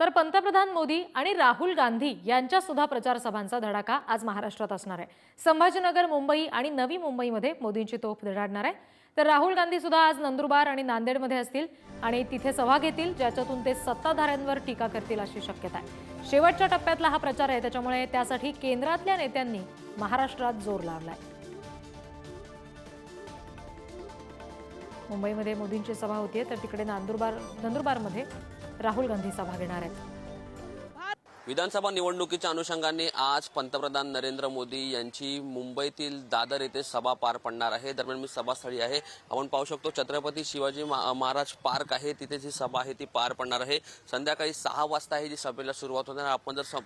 तर पंतप्रधान मोदी आणि राहुल गांधी यांच्या सुद्धा प्रचार सभांचा धडाका आज महाराष्ट्रात असणार आहे. संभाजीनगर मुंबई आणि नवी मुंबईमध्ये मोदींची तोफ धडाडणार आहे. तर राहुल गांधी सुद्धा आज नंदुरबार आणि नांदेडमध्ये असतील आणि तिथे सभा घेतील ज्याच्यातून ते सत्ताधाऱ्यांवर टीका करतील अशी शक्यता आहे. शेवटच्या टप्प्यातला हा प्रचार आहे त्याच्यामुळे त्यासाठी केंद्रातल्या नेत्यांनी महाराष्ट्रात जोर लावलाय. मुंबईमध्ये मोदींची सभा होतीये तर तिकडे नांदुरबार नंदुरबारमध्ये राहुल गांधी सभा घेणार आहेत. विधानसभा निवडणुकीच्या अनुषंगाने आज पंतप्रधान नरेंद्र मोदी यांची मुंबईतील दादर येथे सभा पार पडणार आहे. दरम्यान मी सभास्थळी आहे. आपण पाहू शकतो छत्रपती शिवाजी महा- महाराज पार्क आहे. तिथे जी सभा आहे ती पार पडणार आहे. संध्याकाळी सहा वाजता ही जी सभेला सुरुवात होणार आपण जर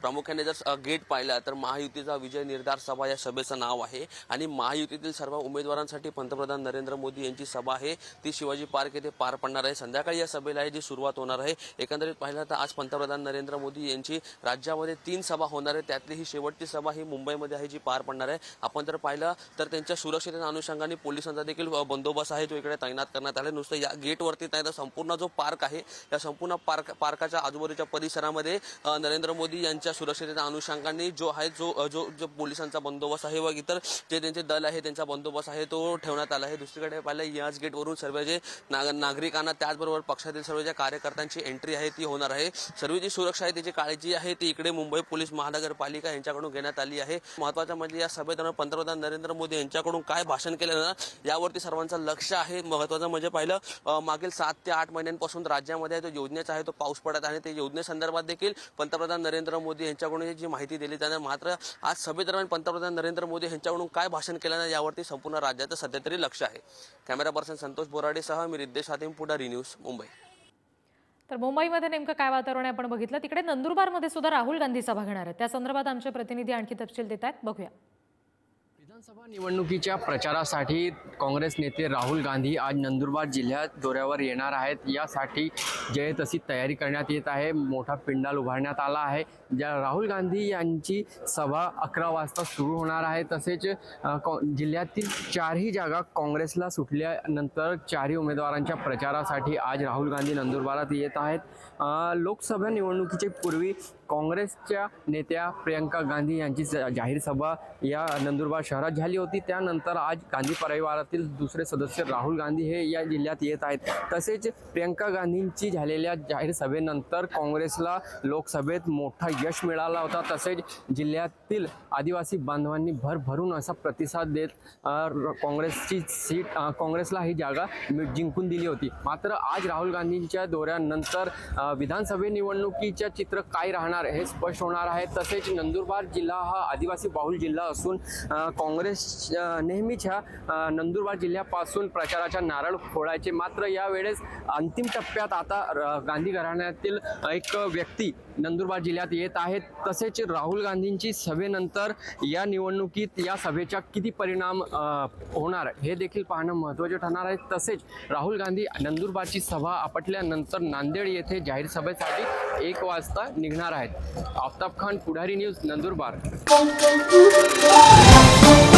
प्रामुख्याने जर गेट पाहिला तर महायुतीचा विजय निर्धार सभा या सभेचं नाव आहे. आणि महायुतीतील सर्व उमेदवारांसाठी पंतप्रधान नरेंद्र मोदी यांची सभा आहे. ती शिवाजी पार्क येथे पार पडणार आहे. संध्याकाळी या सभेला आहे जी सुरुवात होणार आहे एकंदरीत पाहिलं तर आज पंतप्रधान नरेंद्र मोदी यांची राज्यामध्ये तीन सभा होणार आहे. त्यातली ही शेवटची सभा ही मुंबईमध्ये आहे जी पार पडणार आहे. आपण जर पाहिलं तर त्यांच्या सुरक्षेच्या अनुषंगाने पोलिसांचा देखील बंदोबस्त आहे. तो इकडे तैनात करण्यात आला नुसतं या गेटवरती नाही तर संपूर्ण जो पार्क आहे या संपूर्ण पार्क पार्काच्या आजूबाजूच्या परिसरामध्ये नरेंद्र मोदी यांच्या सुरक्षेच्या अनुषंगाने जो आहे जो जो जो पोलिसांचा बंदोबस्त आहे व इतर जे त्यांचे दल आहे त्यांचा बंदोबस्त आहे तो ठेवण्यात आला आहे. दुसरीकडे पाहिलं याच गेटवरून सर्व जे नागरिकांना त्याचबरोबर पक्षातील सर्व ज्या कार्यकर्त्यांची एंट्री आहे ती होणार आहे. सर्व जी सुरक्षा आहे त्याची काळजी आहे ती इकडे मुंबई पोलीस महानगरपालिका यांच्याकडून घेण्यात आली आहे. महत्वाचं म्हणजे या सभेत पंतप्रधान नरेंद्र मोदी यांच्याकडून काय भाषण केलं ना यावरती सर्वांचं लक्ष आहे. महत्वाचं म्हणजे पाहिलं मागील सात ते आठ महिन्यांपासून राज्यामध्ये जो योजनेचा आहे तो पाऊस पडत आहे. ते योजनेसंदर्भात देखील पंतप्रधान नरेंद्र मोदी यांच्याकडून जी माहिती दिली त्याने मात्र आज सभेदरम्यान पंतप्रधान नरेंद्र मोदी यांच्याकडून काय भाषण केलं ना यावरती संपूर्ण राज्याचं सध्या तरी लक्ष आहे. कॅमेरा पर्सन संतोष बोराडेसह मी रिद्देश हातीम पुढारी न्यूज मुंबई. तर मुंबईमध्ये नेमकं काय वातावरण आहे आपण बघितलं. तिकडे नंदुरबारमध्ये सुद्धा राहुल गांधी सभा घेणार आहेत. त्या संदर्भात आमचे प्रतिनिधी आणखी तपशील देत आहेत. बघूया. विधानसभा निवडणुकीच्या प्रचारासाठी काँग्रेस नेते राहुल गांधी आज नंदुरबार जिल्ह्यात दौऱ्यावर येणार आहेत. यासाठी जे तशी तयारी करण्यात येत आहे. मोठा पिंडाल उभारण्यात आला आहे. ज्या राहुल गांधी यांची सभा अकरा वाजता सुरू होणार आहे. तसेच कॉ- जिल्ह्यातील चारही जागा काँग्रेसला सुटल्यानंतर चारही उमेदवारांच्या प्रचारासाठी आज राहुल गांधी नंदुरबारात येत आहेत. लोकसभा निवडणुकीचे पूर्वी काँग्रेसच्या नेत्या प्रियंका गांधी यांची ज- जाहीर सभा या नंदुरबार शहरात झाली होती. त्यानंतर आज गांधी परिवारातील दुसरे सदस्य राहुल गांधी हे या जिल्ह्यात येत आहेत. तसेच प्रियंका गांधींची झालेल्या जाहीर सभेनंतर काँग्रेसला लोकसभेत मोठा यश मिळाला होता. तसेच जिल्ह्यातील आदिवासी बांधवांनी भरभरून असा प्रतिसाद देत काँग्रेसची सीट काँग्रेसला ही जागा जिंकून दिली होती. मात्र आज राहुल गांधींच्या दौऱ्यानंतर विधानसभे निवडणुकीच्या चित्र काय राहणार हे स्पष्ट होणार आहे. तसेच नंदुरबार जिल्हा हा आदिवासी बाहुल जिल्हा असून अ, काँग्रेस नेहमीच्या नंदुरबार जिल्ह्यापासून प्रचाराच्या नारळ फोडायचे. मात्र यावेळेस अंतिम टप्प्यात आता र- गांधी घराण्यातील एक व्यक्ती नंदुरबार जिल्ह्यात येत आहेत. तसेच राहुल गांधींची सभेनंतर या निवडणुकीत या सभेचा किती परिणाम होणार हे देखील पाहणं महत्त्वाचे ठरणार आहे. तसेच राहुल गांधी नंदुरबारची सभा आपटल्यानंतर नांदेड येथे जाहीर सभेसाठी एक वाजता निघणार आहेत. Aftab Khan Pudhari news Nandurbar. Thank you